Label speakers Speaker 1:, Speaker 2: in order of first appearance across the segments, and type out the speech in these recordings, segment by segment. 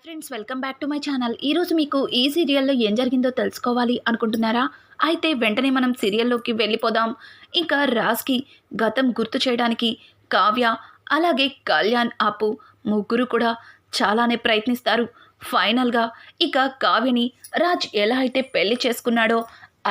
Speaker 1: Hi friends welcome back to my channel ఈరోజు మీకు ఈ సీరియల్లో ఏం జరిగిందో తెలుసుకోవాలి అనుకుంటున్నారా? అయితే వెంటనే మనం సీరియల్లోకి వెళ్ళిపోదాం. ఇంకా రాజ్కి గతం గుర్తు చేయడానికి కావ్య అలాగే కళ్యాణ్ అప్పు ముగ్గురు కూడా చాలానే ప్రయత్నిస్తారు. ఫైనల్గా ఇక కావ్యని రాజ్ ఎలా అయితే పెళ్ళి చేసుకున్నాడో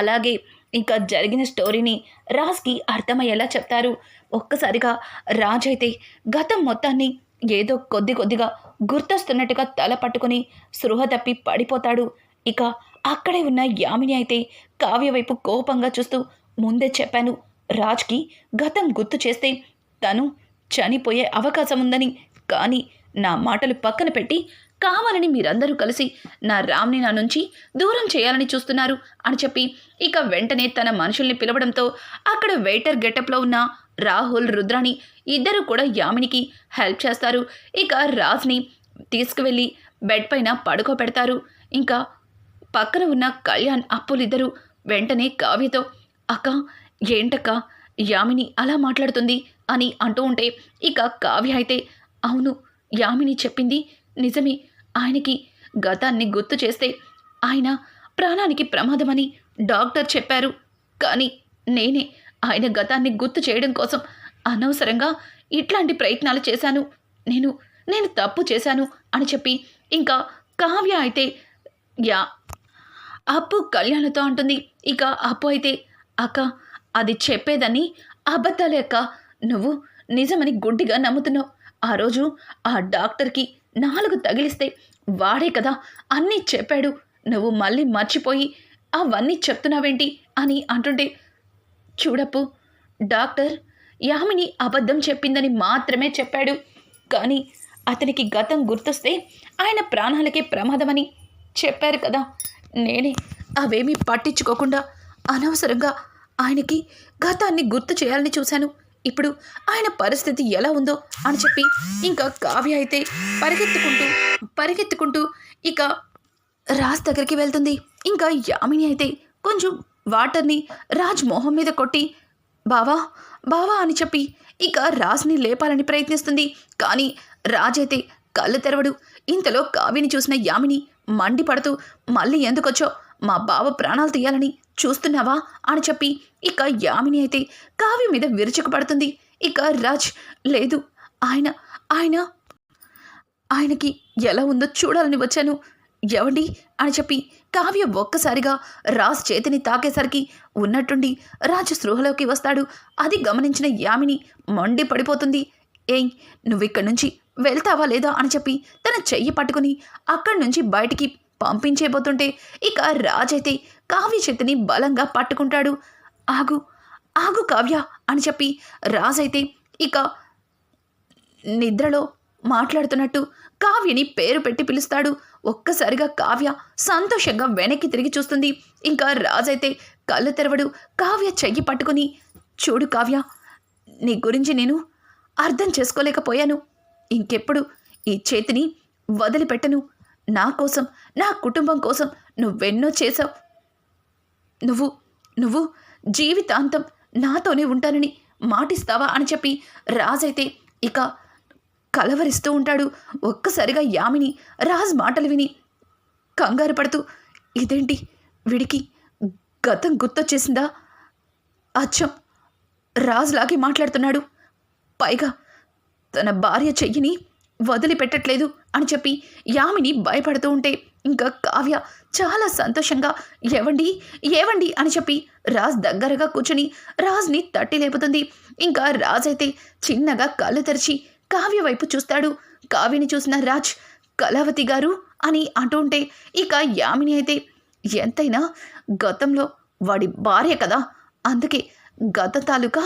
Speaker 1: అలాగే ఇంకా జరిగిన స్టోరీని రాజ్కి అర్థమయ్యేలా చెప్తారు. ఒక్కసారిగా రాజ్ అయితే గతం మొత్తాన్ని ఏదో కొద్ది కొద్దిగా గుర్తొస్తున్నట్టుగా తల పట్టుకుని సృహ తప్పి పడిపోతాడు. ఇక అక్కడే ఉన్న యామిని అయితే కావ్య వైపు కోపంగా చూస్తూ ముందే చెప్పాను రాజ్కి గతం గుర్తు చేస్తే తను చనిపోయే అవకాశం ఉందని. కానీ నా మాటలు పక్కన పెట్టి కావాలని మీరందరూ కలిసి నా రామ్ని నా నుంచి దూరం చేయాలని చూస్తున్నారు అని చెప్పి ఇక వెంటనే తన మనుషుల్ని పిలవడంతో అక్కడ వెయిటర్ గెటప్లో ఉన్న రాహుల్ రుద్రాని ఇద్దరు కూడా యామినికి హెల్ప్ చేస్తారు. ఇక రాజ్ని తీసుకువెళ్ళి బెడ్ పైన పడుకోబెడతారు. ఇంకా పక్కన ఉన్న కళ్యాణ్ అప్పులిద్దరూ వెంటనే కావ్యతో అక్క ఏంటక్క? యామిని అలా మాట్లాడుతుంది? అని అంటూ ఉంటే ఇక కావ్య అయితే అవును యామిని చెప్పింది నిజమే. ఆయనకి గతాన్ని గుర్తు చేస్తే ఆయన ప్రాణానికి ప్రమాదమని డాక్టర్ చెప్పారు. కానీ నేనే ఆయన గతాన్ని గుర్తు చేయడం కోసం అనవసరంగా ఇట్లాంటి ప్రయత్నాలు చేశాను. నేను నేను తప్పు చేశాను అని చెప్పి ఇంకా కావ్య అయితే యా అప్పు కళ్యాణతో అంటుంది. ఇక అప్పు అయితే అక్క అది చెప్పేదని అబద్ధాలే అక్క. నువ్వు నిజమని గుడ్డిగా నమ్ముతున్నావు. ఆ రోజు ఆ డాక్టర్కి నాలుగు తగిలిస్తే వాడే కదా అన్నీ చెప్పాడు. నువ్వు మళ్ళీ మర్చిపోయి అవన్నీ చెప్తున్నావేంటి అని అంటుంటే చూడప్పు డాక్టర్ యామిని అబద్ధం చెప్పిందని మాత్రమే చెప్పాడు. కానీ అతనికి గతం గుర్తొస్తే ఆయన ప్రాణాలకే ప్రమాదమని చెప్పారు కదా. నేనే అవేమీ పట్టించుకోకుండా అనవసరంగా ఆయనకి గతాన్ని గుర్తు చేయాలని చూశాను. ఇప్పుడు ఆయన పరిస్థితి ఎలా ఉందో అని చెప్పి ఇంకా కావ్య అయితే పరిగెత్తుకుంటూ పరిగెత్తుకుంటూ ఇక రాజ్ దగ్గరికి వెళ్తుంది. ఇంకా యామిని అయితే కొంచెం వాటర్ని రాజ్ మొహం మీద కొట్టి బావా బావా అని చెప్పి ఇక రాజ్ని లేపాలని ప్రయత్నిస్తుంది. కానీ రాజ్ అయితే కళ్ళు తెరవడు. ఇంతలో కావ్యని చూసిన యామిని మండిపడుతూ మళ్ళీ ఎందుకొచ్చో? మా బావ ప్రాణాలు తీయాలని చూస్తున్నావా? అని చెప్పి ఇక యామిని అయితే కావ్య మీద విరుచుకు పడుతుంది. ఇక రాజ్ లేదు ఆయన ఆయన ఆయనకి ఎలా ఉందో చూడాలని వచ్చాను. ఎవండి అని చెప్పి కావ్య ఒక్కసారిగా రాజ్ చేతిని తాకేసరికి ఉన్నట్టుండి రాజు స్పృహలోకి వస్తాడు. అది గమనించిన యామిని మండి పడిపోతుంది. ఏయ్ నువ్విక్కడి నుంచి వెళ్తావా లేదా? అని చెప్పి తన చెయ్యి పట్టుకుని అక్కడి నుంచి బయటికి పంపించేపోతుంటే ఇక రాజైతే కావ్య చేతిని బలంగా పట్టుకుంటాడు. ఆగు ఆగు కావ్య అని చెప్పి రాజైతే ఇక నిద్రలో మాట్లాడుతున్నట్టు కావ్యని పేరు పెట్టి పిలుస్తాడు. ఒక్కసారిగా కావ్య సంతోషంగా వెనక్కి తిరిగి చూస్తుంది. ఇంకా రాజైతే కళ్ళు తెరవడు. కావ్య చెయ్యి పట్టుకుని చూడు కావ్య నీ గురించి నేను అర్థం చేసుకోలేకపోయాను. ఇంకెప్పుడు ఈ చేతిని వదిలిపెట్టను. నా కోసం నా కుటుంబం కోసం నువ్వెన్నో చేశావు. నువ్వు నువ్వు జీవితాంతం నాతోనే ఉంటానని మాటిస్తావా? అని చెప్పి రాజైతే ఇక కలవరిస్తూ ఉంటాడు. ఒక్కసారిగా యామిని రాజ్ మాటలు విని కంగారు పడుతూ ఇదేంటి? విడికి గతం గుర్తొచ్చేసిందా? అచ్చం. రాజులాగే మాట్లాడుతున్నాడు. పైగా తన భార్య చెయ్యిని వదిలిపెట్టట్లేదు అని చెప్పి యామిని భయపడుతూ ఉంటే ఇంకా కావ్య చాలా సంతోషంగా ఏవండి? ఏవండి? అని చెప్పి రాజ్ దగ్గరగా కూర్చుని రాజ్ని తట్టి లేపుతుంది. ఇంకా రాజ్ అయితే చిన్నగా కళ్ళు తెరిచి కావ్య వైపు చూస్తాడు. కావ్యని చూసిన రాజ్ కళావతి గారు అని అంటూ ఉంటే ఇక యామిని అయితే ఎంతైనా గతంలో వాడి భార్య కదా. అందుకే గత తాలూకా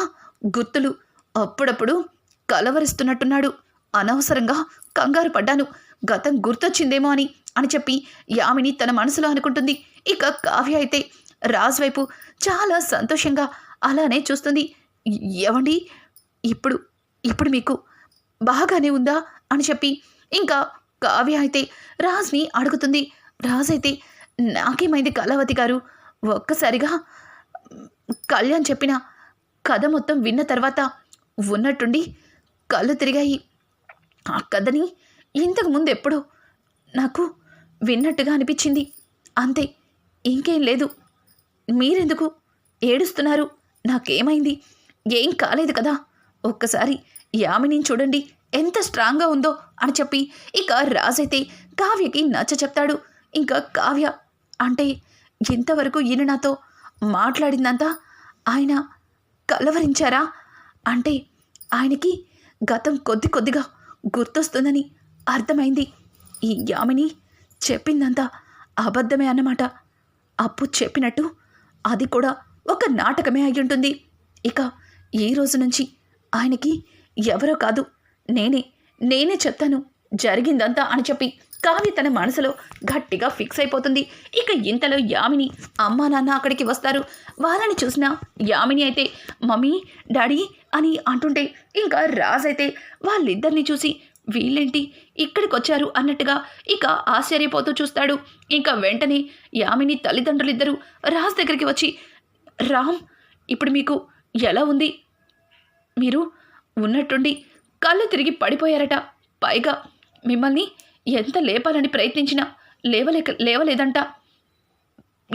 Speaker 1: గుర్తులు అప్పుడప్పుడు కలవరిస్తున్నట్టున్నాడు. అనవసరంగా కంగారు పడ్డాను. గతం గుర్తొచ్చిందేమో అని అని చెప్పి యామిని తన మనసులో అనుకుంటుంది. ఇక కావ్య అయితే రాజ్ వైపు చాలా సంతోషంగా అలానే చూస్తుంది. ఏవండి ఇప్పుడు ఇప్పుడు మీకు బాగానే ఉందా? అని చెప్పి ఇంకా కావ్య అయితే రాజ్ని అడుగుతుంది. రాజ్ అయితే నాకేమైంది కళావతి గారు? ఒక్కసారిగా కళ్యాణ్ చెప్పిన కథ మొత్తం విన్న తర్వాత ఉన్నట్టుండి కళ్ళు తిరిగాయి. ఆ కథని ఇంతకు ముందు ఎప్పుడో నాకు విన్నట్టుగా అనిపించింది. అంతే ఇంకేం లేదు. మీరెందుకు ఏడుస్తున్నారు? నాకేమైంది? ఏం కాలేదు కదా. ఒక్కసారి యామిని చూడండి. ఎంత స్ట్రాంగ్గా ఉందో అని చెప్పి ఇక రాజైతే కావ్యకి నచ్చ చెప్తాడు. ఇంకా కావ్య అంటే ఇంతవరకు ఈయన నాతో మాట్లాడిందంతా ఆయన కలవరించారా? అంటే ఆయనకి గతం కొద్ది కొద్దిగా గుర్తొస్తుందని అర్థమైంది. ఈ యామిని చెప్పిందంతా అబద్ధమే అన్నమాట. అప్పు చెప్పినట్టు అది కూడా ఒక నాటకమే అయ్యుంటుంది. ఇక ఈ రోజు నుంచి ఆయనకి ఎవరో కాదు. నేనే నేనే చెప్తాను. జరిగిందంతా అని చెప్పి కావ్య తన మనసులో గట్టిగా ఫిక్స్ అయిపోతుంది. ఇక ఇంతలో యామిని అమ్మా నాన్న అక్కడికి వస్తారు. వాళ్ళని చూసిన యామిని అయితే మమ్మీ డాడీ అని అంటుంటే ఇంకా రాజ్ అయితే వాళ్ళిద్దరిని చూసి వీళ్ళేంటి? ఇక్కడికి వచ్చారు అన్నట్టుగా ఇక ఆశ్చర్యపోతూ చూస్తాడు. ఇంకా వెంటనే యామిని తల్లిదండ్రులిద్దరూ రాజ్ దగ్గరికి వచ్చి రామ్ ఇప్పుడు మీకు ఎలా ఉంది? మీరు ఉన్నట్టుండి కళ్ళు తిరిగి పడిపోయారట. పైగా మిమ్మల్ని ఎంత లేపాలని ప్రయత్నించినా లేవలేక లేవలేదంట.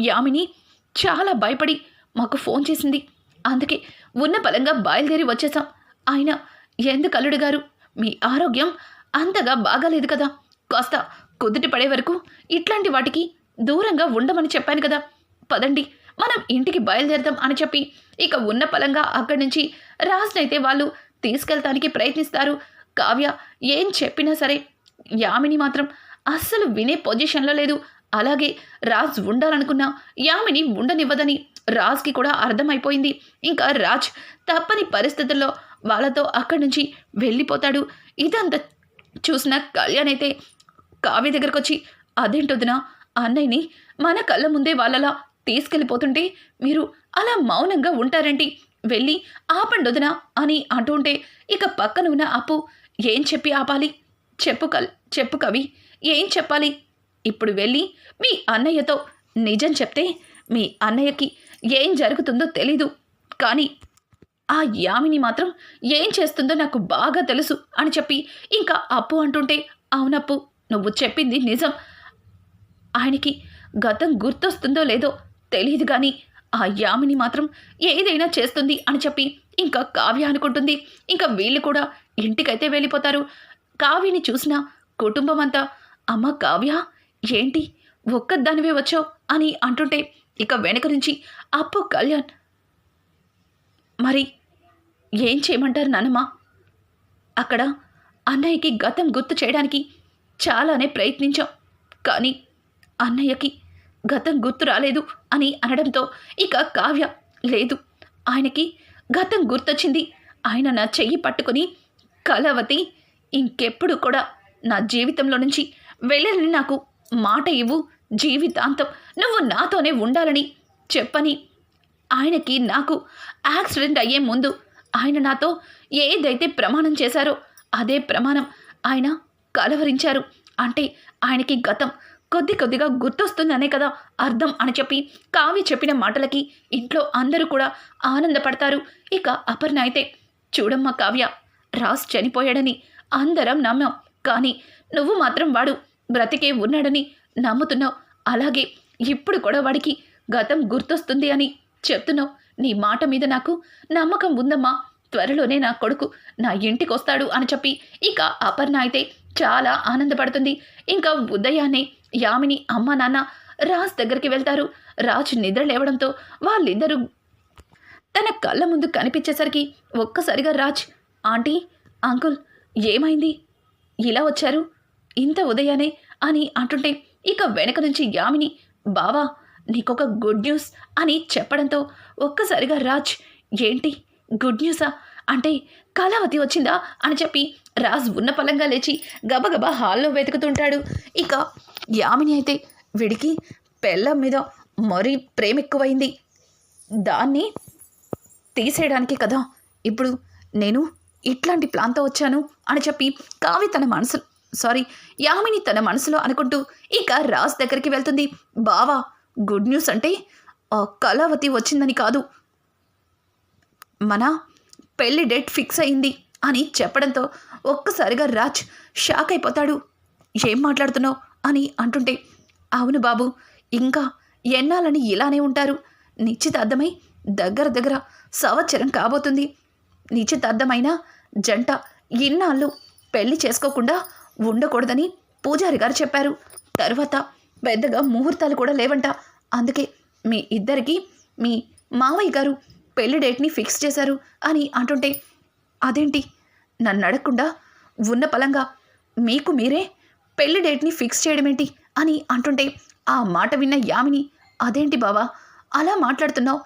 Speaker 1: యామిని చాలా భయపడి మాకు ఫోన్ చేసింది. అందుకే ఉన్న బలంగా బయలుదేరి వచ్చేసాం ఆయన ఎందుకు అల్లుడు గారు మీ ఆరోగ్యం అంతగా బాగాలేదు కదా. కాస్త కుదుటి పడే వరకు ఇట్లాంటి వాటికి దూరంగా ఉండమని చెప్పాను కదా. పదండి మనం ఇంటికి బయలుదేరదాం అని చెప్పి ఇక ఉన్న పలంగా అక్కడి నుంచి రాజునైతే వాళ్ళు తీసుకెళ్తానికి ప్రయత్నిస్తారు. కావ్య ఏం చెప్పినా సరే యామిని మాత్రం అస్సలు వినే పొజిషన్లో లేదు. అలాగే రాజ్ ఉండాలనుకున్న యామిని ఉండనివ్వదని రాజ్కి కూడా అర్థమైపోయింది. ఇంకా రాజ్ తప్పని పరిస్థితుల్లో వాళ్ళతో అక్కడి నుంచి వెళ్ళిపోతాడు. ఇదంతా చూసిన కళ్యాణ్ అయితే కావ్య దగ్గరకు వచ్చి అదేంటొదినా అన్నయ్యని మన కళ్ళ ముందే వాళ్ళలా తీసుకెళ్ళిపోతుంటే మీరు అలా మౌనంగా ఉంటారండి వెళ్ళి ఆపండొదినా అని అంటుంటే ఇక పక్కన ఉన్న అప్పు ఏం చెప్పి ఆపాలి? చెప్పు కల్ చెప్పు కవి ఏం చెప్పాలి? ఇప్పుడు వెళ్ళి మీ అన్నయ్యతో నిజం చెప్తే మీ అన్నయ్యకి ఏం జరుగుతుందో తెలీదు. కానీ ఆ యామిని మాత్రం ఏం చేస్తుందో నాకు బాగా తెలుసు అని చెప్పి ఇంకా అప్పు అంటుంటే అవునప్పు నువ్వు చెప్పింది నిజం. ఆయనకి గతం గుర్తొస్తుందో లేదో తెలియదు కానీ ఆ యామిని మాత్రం ఏదైనా చేస్తుంది అని చెప్పి ఇంకా కావ్య అనుకుంటుంది. ఇంకా వీళ్ళు కూడా ఇంటికైతే వెళ్ళిపోతారు. కావ్యని చూసిన కుటుంబం అంతా అమ్మ కావ్య ఏంటి ఒక్కదానివే వచ్చావు? అని అంటుంటే ఇక వెనక నుంచి అప్పు కళ్యాణ్. మరి ఏం చేయమంటారు నానమ్మ? అక్కడ అన్నయ్యకి గతం గుర్తు చేయడానికి చాలానే ప్రయత్నించాం. కానీ అన్నయ్యకి గతం గుర్తు రాలేదు అని అనడంతో ఇక కావ్య లేదు. ఆయనకి గతం గుర్తొచ్చింది. ఆయన నా చెయ్యి పట్టుకుని కలవతి ఇంకెప్పుడు కూడా నా జీవితంలో నుంచి వెళ్ళని నాకు మాట ఇవ్వు జీవితాంతం నువ్వు నాతోనే ఉండాలని చెప్పని ఆయనకి నాకు యాక్సిడెంట్ అయ్యే ముందు ఆయన నాతో ఏదైతే ప్రమాణం చేశారో అదే ప్రమాణం ఆయన కలవరించారు. అంటే ఆయనకి గతం కొద్ది కొద్దిగా గుర్తొస్తుందనే కదా అర్థం అని చెప్పి కావి చెప్పిన మాటలకి ఇంట్లో అందరూ కూడా ఆనందపడతారు. ఇక అపర్ణ అయితే చూడమ్మా కావ్య రాస్ చనిపోయాడని అందరం నమ్మాం. కానీ నువ్వు మాత్రం వాడు బ్రతికే ఉన్నాడని నమ్ముతున్నావు. అలాగే ఇప్పుడు కూడా వాడికి గతం గుర్తొస్తుంది అని చెప్తున్నావు. నీ మాట మీద నాకు నమ్మకం ఉందమ్మా. త్వరలోనే నా కొడుకు నా ఇంటికి వస్తాడు అని చెప్పి ఇక అపర్ణ అయితే చాలా ఆనందపడుతుంది. ఇంకా ఉదయాన్నే యామిని అమ్మ నాన్న రాజ్ దగ్గరికి వెళ్తారు. రాజ్ నిద్ర లేవడంతో వాళ్ళిద్దరూ తన కళ్ళ ముందు కనిపించేసరికి ఒక్కసారిగా రాజ్ ఆంటీ అంకుల్ ఏమైంది? ఇలా వచ్చారు? ఇంత ఉదయానే అని అంటుంటే ఇక వెనక నుంచి యామిని బావా నీకొక గుడ్ న్యూస్ అని చెప్పడంతో ఒక్కసారిగా రాజ్ ఏంటి? గుడ్ న్యూసా? అంటే కళావతి వచ్చిందా? అని చెప్పి రాజ్ ఉన్న పలంగా లేచి గబగబా హాల్లో వెతుకుతుంటాడు. ఇక యామిని అయితే వీడికి పెళ్ళం మీద మరీ ప్రేమ ఎక్కువైంది దాన్ని తీసేయడానికి కదా. ఇప్పుడు నేను ఇట్లాంటి ప్లాన్తో వచ్చాను అని చెప్పి కావి తన మనసు సారీ యామిని తన మనసులో అనుకుంటూ ఇక రాజ్ దగ్గరికి వెళ్తుంది. బావా గుడ్ న్యూస్ అంటే ఆ కళావతి వచ్చిందని కాదు. మన పెళ్ళి డేట్ ఫిక్స్ అయింది అని చెప్పడంతో ఒక్కసారిగా రాజ్ షాక్ అయిపోతాడు. ఏం మాట్లాడుతున్నావు? అని అంటుంటే అవును బాబు ఇంకా ఎన్నాలని ఇలానే ఉంటారు. నిశ్చితార్థమై దగ్గర దగ్గర సంవత్సరం కాబోతుంది. నిశ్చితార్థమైన జంట ఇన్నాళ్ళు పెళ్ళి చేసుకోకుండా ఉండకూడదని పూజారి గారు చెప్పారు. తర్వాత పెద్దగా ముహూర్తాలు కూడా లేవంట. అందుకే మీ ఇద్దరికి మీ మావయ్య గారు పెళ్ళి డేట్ని ఫిక్స్ చేశారు అని అంటుంటే అదేంటి? నన్ను అడగకుండా ఉన్న పలంగా మీకు మీరే పెళ్ళి డేట్ని ఫిక్స్ చేయడమేంటి? అని అంటుంటే ఆ మాట విన్న యామిని అదేంటి బావా? అలా మాట్లాడుతున్నావు.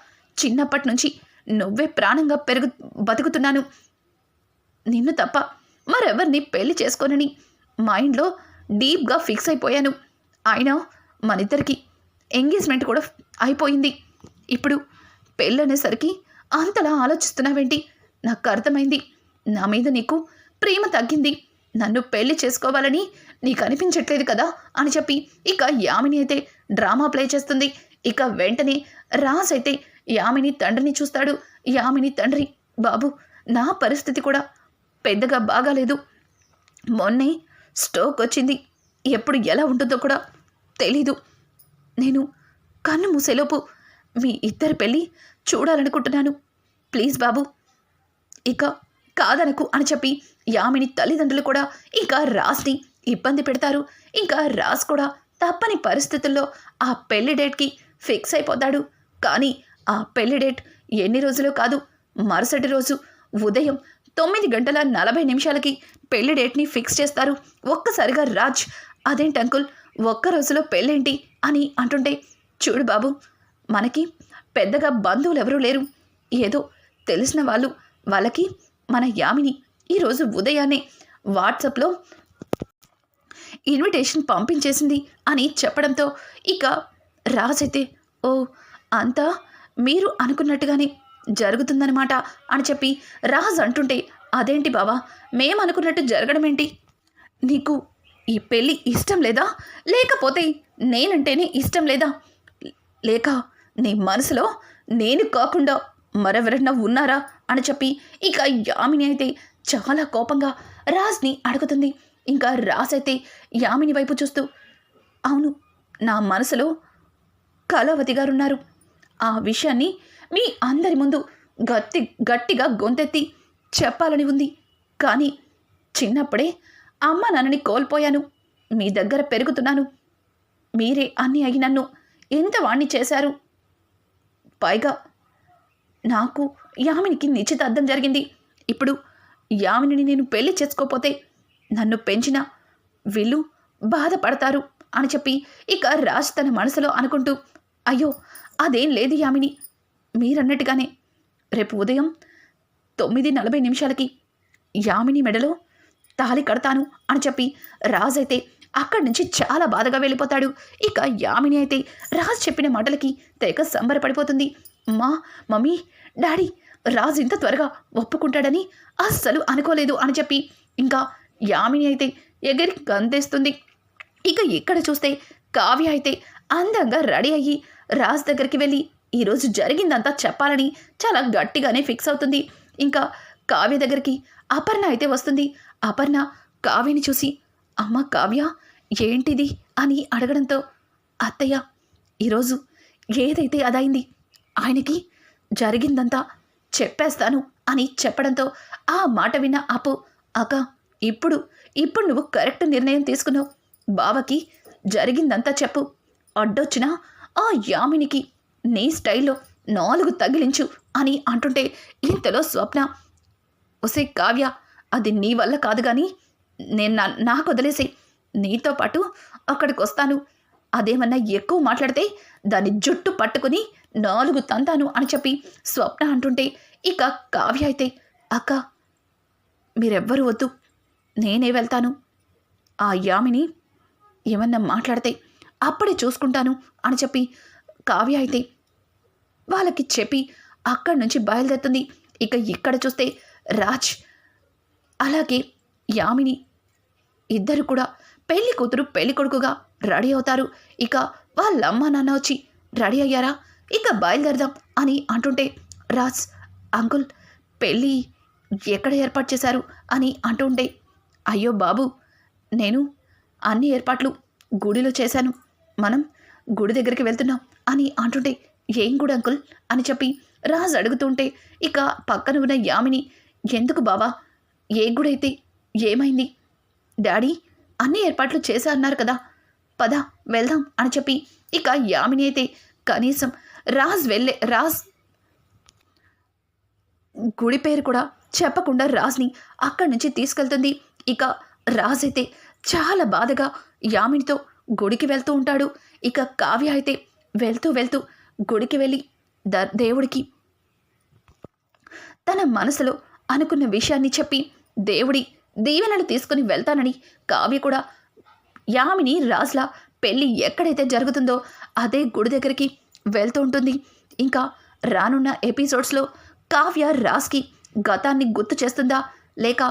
Speaker 1: చిన్నప్పటి నుంచి నువ్వే ప్రాణంగా పెరుగు బతుకుతున్నాను. నిన్ను తప్ప మరెవరిని పెళ్ళి చేసుకోనని మైండ్లో డీప్గా ఫిక్స్ అయిపోయాను. అయినా మనిద్దరికి ఎంగేజ్మెంట్ కూడా అయిపోయింది. ఇప్పుడు పెళ్ళనేసరికి అంతలా ఆలోచిస్తున్నావేంటి? నాకు అర్థమైంది. నా మీద నీకు ప్రేమ తగ్గింది. నన్ను పెళ్ళి చేసుకోవాలని నీకు అనిపించట్లేదు కదా అని చెప్పి ఇక యామిని అయితే డ్రామా ప్లే చేస్తుంది. ఇక వెంటనే రాజ్ అయితే యామిని తండ్రిని చూస్తాడు. యామిని తండ్రి బాబు నా పరిస్థితి కూడా పెద్దగా బాగాలేదు. మొన్నే స్టోక్ వచ్చింది. ఎప్పుడు ఎలా ఉంటుందో కూడా తెలీదు. నేను కన్ను మూసేలోపు మీ ఇద్దరి పెళ్ళి చూడాలనుకుంటున్నాను. ప్లీజ్ బాబు. ఇక కాదనకు అని చెప్పి యామిని తల్లిదండ్రులు కూడా ఇంకా రాస్ని ఇబ్బంది పెడతారు. ఇంకా రాస్ కూడా తప్పని పరిస్థితుల్లో ఆ పెళ్ళి డేట్కి ఫిక్స్ అయిపోతాడు. కానీ ఆ పెళ్ళి డేట్ ఎన్ని రోజులు కాదు మరుసటి రోజు ఉదయం తొమ్మిది గంటల నలభై నిమిషాలకి పెళ్ళి డేట్ని ఫిక్స్ చేస్తారు. ఒక్కసారిగా రాజ్ అదేంటి అంకుల్ ఒక్క రోజులో పెళ్ళేంటి? అని అంటుంటే చూడు బాబు మనకి పెద్దగా బంధువులు ఎవరూ లేరు. ఏదో తెలిసిన వాళ్ళు వాళ్ళకి మన యామిని ఈరోజు ఉదయాన్నే వాట్సాప్లో ఇన్విటేషన్ పంపించేసింది అని చెప్పడంతో ఇక రాజ్ అయితే ఓ అంతా మీరు అనుకున్నట్టుగానే జరుగుతుందనమాట అని చెప్పి రాజ్ అంటుంటే అదేంటి బావా మేము అనుకున్నట్టు జరగడం ఏంటి నీకు ఈ పెళ్ళి ఇష్టం లేదా? లేకపోతే నేనంటేనే ఇష్టం లేదా? లేక నీ మనసులో నేను కాకుండా మరెవరన్నా ఉన్నారా? అని చెప్పి ఇక యామిని అయితే చాలా కోపంగా రాజ్ని అడుగుతుంది. ఇంకా రాజ్ అయితే యామిని వైపు చూస్తూ అవును నా మనసులో కళావతి గారు ఉన్నారు ఆ విషయాన్ని మీ అందరి ముందు గట్టి గట్టిగా గొంతెత్తి చెప్పాలని ఉంది. కానీ చిన్నప్పుడే అమ్మ నాన్నని కోల్పోయాను. మీ దగ్గర పెరుగుతున్నాను. మీరే అన్ని అయి నన్ను ఎంత వాణ్ణి చేశారు? పైగా నాకు యామినికి నిశ్చితార్థం జరిగింది. ఇప్పుడు యామిని నేను పెళ్ళి చేసుకోపోతే నన్ను పెంచిన వీళ్ళు బాధపడతారు అని చెప్పి ఇక రాజ్ తన మనసులో అనుకుంటూ అయ్యో అదేం లేదు యామిని. మీరన్నట్టుగానే రేపు ఉదయం తొమ్మిది నలభై నిమిషాలకి యామిని మెడలో తాళి కడతాను అని చెప్పి రాజ్ అయితే అక్కడి నుంచి చాలా బాధగా వెళ్ళిపోతాడు. ఇక యామిని అయితే రాజు చెప్పిన మాటలకి తెగ సంబరపడిపోతుంది. మా మమ్మీ డాడీ రాజు ఇంత త్వరగా ఒప్పుకుంటాడని అస్సలు అనుకోలేదు అని చెప్పి ఇంకా యామిని అయితే ఎగిరి గంతేస్తుంది. ఇక ఇక్కడ చూస్తే కావ్య అయితే అందంగా రెడీ అయ్యి రాజు దగ్గరికి వెళ్ళి ఈరోజు జరిగిందంతా చెప్పాలని చాలా గట్టిగానే ఫిక్స్ అవుతుంది. ఇంకా కావ్య దగ్గరికి అపర్ణ అయితే వస్తుంది. అపర్ణ కావ్యని చూసి అమ్మ కావ్య ఏంటిది అని అడగడంతో అత్తయ్య ఈరోజు ఏదైతే అదైంది ఆయనకి జరిగిందంతా చెప్పేస్తాను అని చెప్పడంతో ఆ మాట విన్న అప్పు అక్క ఇప్పుడు ఇప్పుడు నువ్వు కరెక్ట్ నిర్ణయం తీసుకున్నావు. బావకి జరిగిందంతా చెప్పు. అడ్డొచ్చినా ఆ యామినికి నీ స్టైల్లో నాలుగు తగిలించు అని అంటుంటే ఇంతలో స్వప్న ఒసే కావ్య అది నీ వల్ల కాదు కానీ నేను నా నాకు వదిలేసి నీతో పాటు అక్కడికి వస్తాను అదేమన్నా ఎక్కువ మాట్లాడితే దాని జుట్టు పట్టుకుని నాలుగు తంతాను అని చెప్పి స్వప్న అంటుంటే ఇక కావ్య అయితే అక్క మీరెవ్వరు వద్దు. నేనే వెళ్తాను. ఆ యామిని ఏమన్నా మాట్లాడితే అప్పుడే చూసుకుంటాను అని చెప్పి కావ్య అయితే వాళ్ళకి చెప్పి అక్కడి నుంచి బయలుదేరుతుంది. ఇక ఇక్కడ చూస్తే రాజ్ అలాగే యామిని ఇద్దరు కూడా పెళ్ళి కూతురు పెళ్ళి కొడుకుగా రెడీ అవుతారు. ఇక వాళ్ళ అమ్మ నాన్న వచ్చి రెడీ అయ్యారా? ఇక బయలుదేరదాం అని అంటుంటే రాజ్ అంకుల్ పెళ్ళి ఎక్కడ ఏర్పాటు చేశారు? అని అంటుంటే అయ్యో బాబు నేను అన్ని ఏర్పాట్లు గుడిలో చేశాను. మనం గుడి దగ్గరికి వెళ్తున్నాం అని అంటుంటే ఏం గుడి అంకుల్? అని చెప్పి రాజ్ అడుగుతుంటే ఇక పక్కన ఉన్న యామిని. ఎందుకు బావా? ఏ గుడైతే ఏమైంది? డాడీ అన్ని ఏర్పాట్లు చేశారన్నారు కదా. పద వెళ్దాం అని చెప్పి ఇక యామిని అయితే కనీసం రాజ్ వెళ్ళే రాజ్ గుడి పేరు కూడా చెప్పకుండా రాజ్ని అక్కడి నుంచి తీసుకెళ్తుంది. ఇక రాజ్ అయితే చాలా బాధగా యామినితో గుడికి వెళ్తూ ఉంటాడు. ఇక కావ్య అయితే వెళ్తూ వెళ్తూ గుడికి వెళ్ళి ద దేవుడికి తన మనసులో అనుకున్న విషయాన్ని చెప్పి దేవుడి దీవెనలు తీసుకుని వెళ్తానని కావ్య కూడా యామిని రాజ్ల పెళ్ళి ఎక్కడైతే జరుగుతుందో అదే గుడి దగ్గరికి వెళ్తూ ఉంటుంది. ఇంకా రానున్న ఎపిసోడ్స్లో కావ్య రాజ్కి గతాన్ని గుర్తు చేస్తుందా? లేక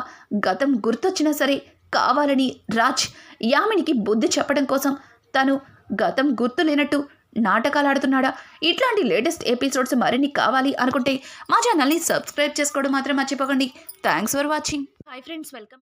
Speaker 1: గతం గుర్తొచ్చినా సరే కావాలని రాజ్ యామినికి బుద్ధి చెప్పడం కోసం తను గతం గుర్తు లేనట్టు నాటకాలు ఆడుతున్నాడా ఇట్లాంటి లేటెస్ట్ ఎపిసోడ్స్ మరిన్ని కావాలి అనుకుంటే మా ఛానల్ని సబ్స్క్రైబ్ చేసుకోవడం మాత్రం మర్చిపోకండి. Thanks for watching. Hi friends welcome